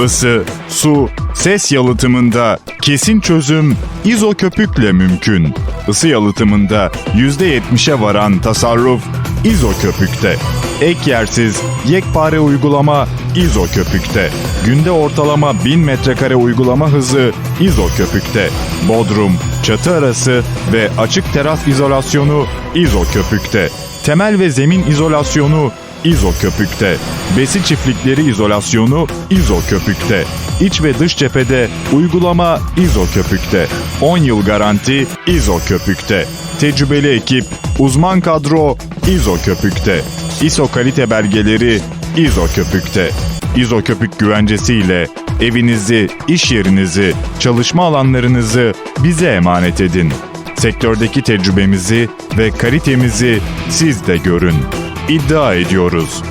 ısı, su, ses yalıtımında kesin çözüm izoköpükle mümkün. Isı yalıtımında %70'e varan tasarruf izoköpükte. Ek yersiz, yekpare uygulama izoköpükte. Günde ortalama 1000 metrekare uygulama hızı izoköpükte. Bodrum, çatı arası ve açık teras izolasyonu izoköpükte. Temel ve zemin izolasyonu izoköpükte. Besi çiftlikleri izolasyonu izoköpükte. İç ve dış cephede uygulama izoköpükte. 10 yıl garanti izoköpükte. Tecrübeli ekip, uzman kadro izoköpükte. ISO kalite belgeleri izoköpükte. İzoköpük güvencesiyle evinizi, iş yerinizi, çalışma alanlarınızı bize emanet edin. Sektördeki tecrübemizi ve kalitemizi siz de görün. İddia ediyoruz.